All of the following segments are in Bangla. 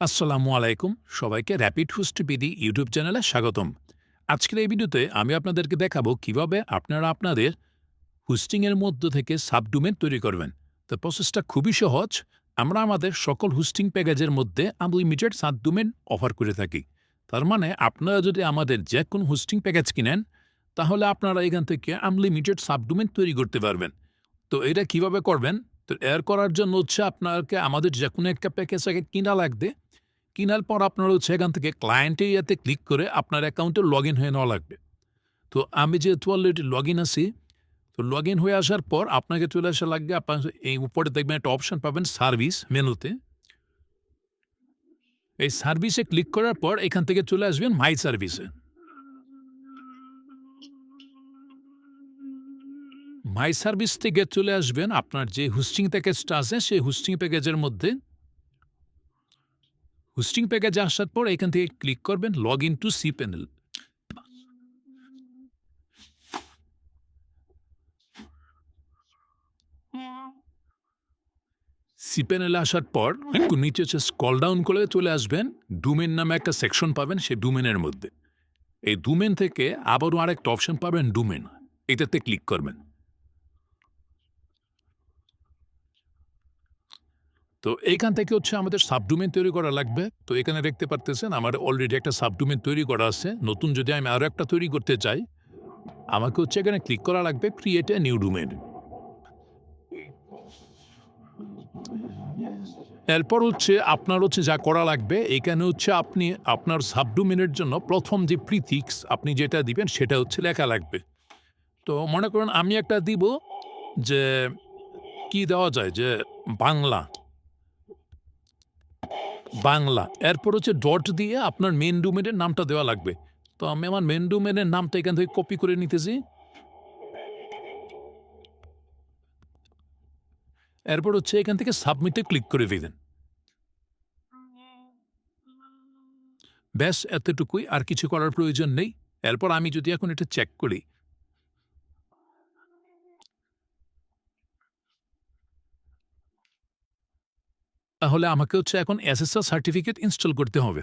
আসসালামু আলাইকুম। সবাইকে র্যাপিড হোস্ট ইউটিউব চ্যানেলে স্বাগতম। আজকের এই ভিডিওতে আমি আপনাদেরকে দেখাবো কীভাবে আপনারা আপনাদের হোস্টিংয়ের মধ্য থেকে সাবডোমেন তৈরি করবেন। তো প্রসেসটা খুবই সহজ। আমরা আমাদের সকল হুস্টিং প্যাকেজের মধ্যে আনলিমিটেড সাবডোমেন অফার করে থাকি। তার মানে আপনারা যদি আমাদের যে কোনো হোস্টিং প্যাকেজ কিনেন, তাহলে আপনারা এখান থেকে আনলিমিটেড সাবডোমেন তৈরি করতে পারবেন। তো এটা কীভাবে করবেন? তো এর করার জন্য হচ্ছে আপনাকে আমাদের যে কোনো একটা প্যাকেজ আগে কিনা লাগবে। কেনার পর আপনার হচ্ছে এখান থেকে ক্লায়েন্ট ইয়াতে ক্লিক করে আপনার অ্যাকাউন্টে লগ ইন হয়ে নেওয়া লাগবে। তো আমি যেহেতু অলরেডি লগ ইন আছি, তো লগ ইন হয়ে আসার পর আপনাকে চলে আসা লাগবে, আপনার এই উপরে দেখবেন একটা অপশন পাবেন সার্ভিস মেনুতে। এই সার্ভিসে ক্লিক করার পর এখান থেকে চলে আসবেন মাই সার্ভিসে মাই সার্ভিস থেকে চলে আসবেন আপনার যে হোস্টিং প্যাকেজটা আছে, সেই হোস্টিং প্যাকেজের মধ্যে হোস্টিং প্যাকেজে আসার পর এখান থেকে ক্লিক করবেন log in to C panel C প্যানেলে আসার পর একটু নিচে হচ্ছে স্কল ডাউন করে চলে আসবেন। ডুমেন নামে একটা সেকশন পাবেন সেই ডুমেনের মধ্যে। এই ডুমেন থেকে আবারও আরেকটা অপশন পাবেন ডুমেন এটাতে ক্লিক করবেন। তো এইখান থেকে হচ্ছে আমাদের সাবডোমেন তৈরি করা লাগবে। তো এখানে দেখতে পারতেছেন, আমার অলরেডি একটা সাবডোমেন তৈরি করা আছে। নতুন যদি আমি আরও একটা তৈরি করতে চাই, আমাকে হচ্ছে এখানে ক্লিক করা লাগবে ক্রিয়েট এ নিউ ডোমেন এরপর হচ্ছে আপনার হচ্ছে যা করা লাগবে, এখানে হচ্ছে আপনি আপনার সাবডোমেনের জন্য প্রথম যে প্রিথিক্স আপনি যেটা দিবেন, সেটা হচ্ছে লেখা লাগবে। তো মনে করেন, আমি একটা দিব যে, কি দেওয়া যায়? যে বাংলা। বাংলা। এরপর হচ্ছে ডট দিয়ে আপনার মেন ডোমেনের নামটা দেওয়া লাগবে। তো আমি আমার মেন ডোমেনের নামটা এখান থেকে কপি করে নিতেছি। এরপর হচ্ছে এখান থেকে সাবমিটে ক্লিক করে দিলেন ব্যাস, এতটুকুই। আর কিছু করার প্রয়োজন নেই। এরপর আমি যদি এখন এটা চেক করি তাহলে আমাকে হচ্ছে এখন এসএসআর সার্টিফিকেট ইনস্টল করতে হবে।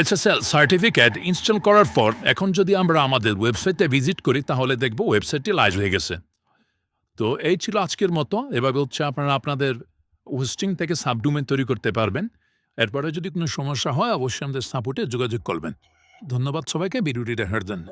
এসএসএল সার্টিফিকেট ইনস্টল করার পর এখন যদি আমরা আমাদের ওয়েবসাইটে ভিজিট করি, তাহলে দেখব ওয়েবসাইটটি লাইভ হয়ে গেছে। তো এই ছিল আজকের মতো। এভাবে হচ্ছে আপনারা আপনাদের হোস্টিং থেকে সাবডোমেন তৈরি করতে পারবেন। এরপরে যদি কোনো সমস্যা হয়, অবশ্যই আমাদের সাপোর্টে যোগাযোগ করবেন। ধন্যবাদ সবাইকে। ভিডিওটি দেখার জন্য